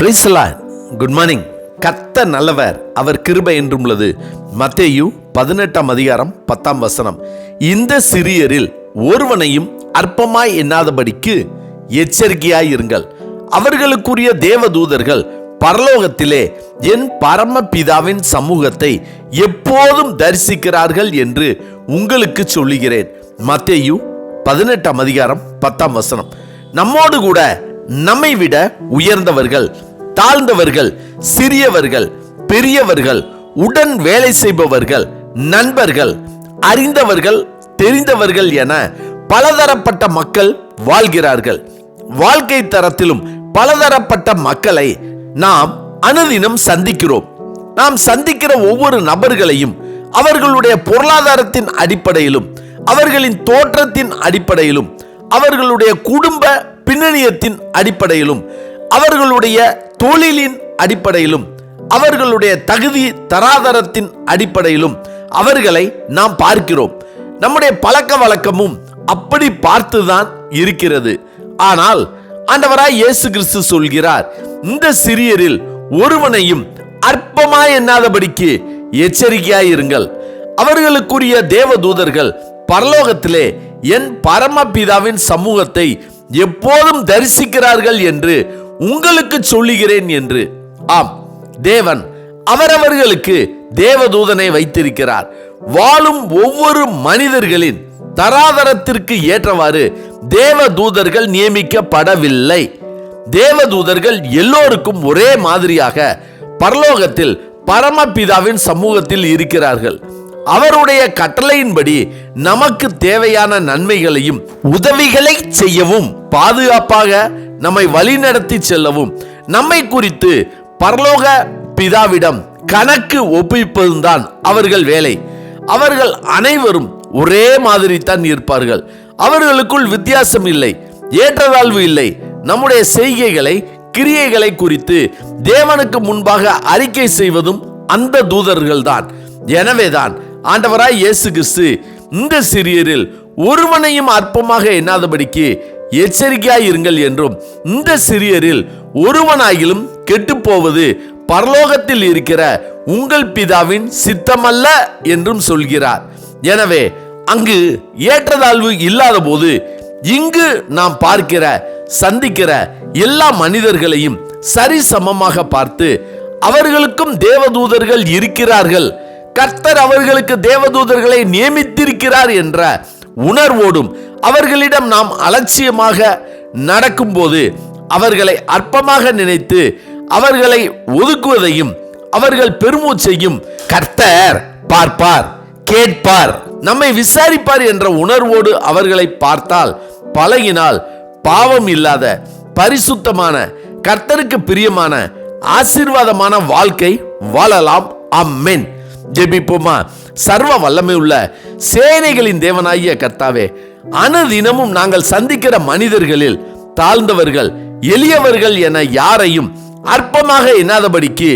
பிரைசலா good morning கத்த நல்லவர் அவர் கிருபை என்றும் உள்ளது மத்தேயு பதினெட்டாம் அதிகாரம் பத்தாம் வசனம். இந்த சிறியரில் ஒருவனையும் அற்பமாய் எண்ணாதபடிக்கு எச்சரிக்கையாயிருங்கள் அவர்களுக்குரிய தேவதூதர்கள் பரலோகத்திலே என் பரமபிதாவின் சமூகத்தை எப்போதும் தரிசிக்கிறார்கள் என்று உங்களுக்கு சொல்லுகிறேன். மத்தேயு பதினெட்டாம் அதிகாரம் பத்தாம் வசனம். நம்மோடு கூட நம்மை விட உயர்ந்தவர்கள் தாழ்ந்தவர்கள் சிறியவர்கள் பெரியவர்கள் உடன் வேலை செய்பவர்கள் நண்பர்கள் அறிந்தவர்கள் தெரிந்தவர்கள் என பலதரப்பட்ட மக்கள் வாழ்கிறார்கள். வாழ்க்கை தரத்திலும் பலதரப்பட்ட மக்களை நாம் அனுதினம் சந்திக்கிறோம். நாம் சந்திக்கிற ஒவ்வொரு நபர்களையும் அவர்களுடைய பொருளாதாரத்தின் அடிப்படையிலும் அவர்களின் தோற்றத்தின் அடிப்படையிலும் அவர்களுடைய குடும்ப பின்னணியத்தின் அடிப்படையிலும் அவர்களுடைய தொழிலின் அடிப்படையிலும் அவர்களுடைய தகுதி தராதரத்தின் அடிப்படையிலும் அவர்களை நாம் பார்க்கிறோம். நம்முடைய பழக்க வழக்கமும் அப்படி பார்த்துதான் இருக்கிறது. ஆனால் ஆண்டவராய் இயேசு கிறிஸ்து சொல்கிறார் இந்த சிறியரில் ஒருவனையும் அற்பமாய் எண்ணாதபடிக்கு எச்சரிக்கையாயிருங்கள் அவர்களுக்குரிய தேவதூதர்கள் பரலோகத்திலே என் பரமபிதாவின் சமூகத்தை எப்போதும் தரிசிக்கிறார்கள் என்று உங்களுக்கு சொல்லுகிறேன் என்று. ஆம் தேவன் அவரவர்களுக்கு தேவதூதனை வைத்திருக்கிறார். வாழும் ஒவ்வொரு மனிதர்களின் தராதரத்திற்கு ஏற்றவாறு தேவதூதர்கள் நியமிக்கப்படவில்லை. தேவதூதர்கள் எல்லோருக்கும் ஒரே மாதிரியாக பரலோகத்தில் பரமபிதாவின் சமூகத்தில் இருக்கிறார்கள். அவருடைய கட்டளையின்படி நமக்கு தேவையான நன்மைகளையும் உதவிகளை செய்யவும் பாதுகாப்பாக நம்மை வழிநடத்தி செல்லவும் நம்மை குறித்து பரலோக பிதாவிடம் கணக்கு ஒப்பிப்பதுதான் அவர்கள் வேலை. அவர்கள் அனைவரும் ஒரே மாதிரி தான் இருப்பார்கள். அவர்களுக்குள் வித்தியாசம் இல்லை ஏற்றதாழ்வு இல்லை. நம்முடைய செய்கைகளை கிரியைகளை குறித்து தேவனுக்கு முன்பாக அறிக்கை செய்வதும் அந்த தூதர்கள் தான் எனவேதான் ஆண்டவராய் இயேசு கிறிஸ்து இந்த சிறியரில் ஒருவனையும் அற்பமாக எண்ணாதபடிக்கு எச்சரிக்கையாயிருங்கள் என்றும் இந்த சிறியரில் ஒருவனாகிலும் கெட்டுப் போவது பரலோகத்தில் இருக்கிற உங்கள் பிதாவின் சித்தமல்ல என்றும் சொல்கிறார். எனவே அங்கு ஏற்றதாழ்வு இல்லாத போது இங்கு நாம் பார்க்கிற சந்திக்கிற எல்லா மனிதர்களையும் சரிசமமாக பார்த்து அவர்களுக்கும் தேவதூதர்கள் இருக்கிறார்கள். கர்த்தர் அவர்களுக்கு தேவதூதர்களை நியமித்திருக்கிறார் என்ற உணர்வோடும் அவர்களிடம் நாம் அலட்சியமாக நடக்கும்போது அவர்களை அற்பமாக நினைத்து அவர்களை ஒதுக்குவதையும் அவர்கள் பெருமூச்சையும் கர்த்தர் பார்ப்பார் கேட்பார். நம்மை விசாரிப்பார் என்ற உணர்வோடு அவர்களை பார்த்தால் பழகினால் பாவம் இல்லாத பரிசுத்தமான கர்த்தருக்கு பிரியமான ஆசீர்வாதமான வாழ்க்கை வாழலாம். அம்மென் ஜெபிப்போமா? சர்வ வல்லமை உள்ள சேனைகளின் தேவனாகிய கர்த்தாவே அனுதினமும் நாங்கள் சந்திக்கிற மனிதர்களில் தாழ்ந்தவர்கள் எளியவர்கள் என யாரையும் அற்பமாக எண்ணாதபடிக்கு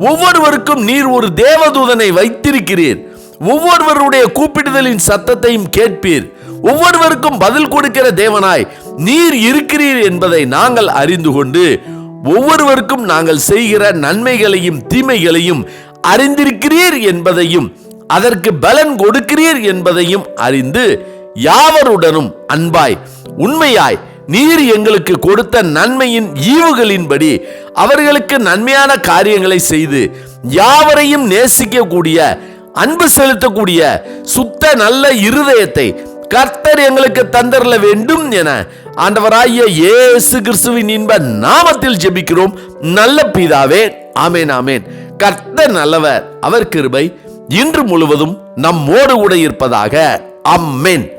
ஒவ்வொருவருக்கும் நீர் ஒரு தேவதூதனை வைத்திருக்கிறீர். ஒவ்வொருவருடைய கூப்பிடுதலின் சத்தத்தையும் கேட்பீர். ஒவ்வொருவருக்கும் பதில் கொடுக்கிற தேவனாய் நீர் இருக்கிறீர் என்பதை நாங்கள் அறிந்து கொண்டு ஒவ்வொருவருக்கும் நாங்கள் செய்கிற நன்மைகளையும் தீமைகளையும் அறிந்திருக்கிறீர் என்பதையும் அதற்கு பலன் கொடுக்கிறீர் என்பதையும் அறிந்து யாவருடனும் அன்பாய் உண்மையாய் நீர் எங்களுக்கு கொடுத்த நன்மையின் ஈவுகளின்படி அவர்களுக்கு நன்மையான காரியங்களை செய்து யாவரையும் நேசிக்கக்கூடிய அன்பு செலுத்தக்கூடிய சுத்த நல்ல இருதயத்தை கர்த்தர் எங்களுக்கு தந்தரல வேண்டும் என ஆண்டவராகிய இயேசு கிறிஸ்துவின் இன்ப நாமத்தில் ஜெபிக்கிறோம். நல்ல பிதாவே ஆமேன் ஆமேன். கர்த்தர் நல்லவர். அவர் கிருபை இன்று முழுவதும் நம்மோடு கூட இருப்பதாக. அம்மேன்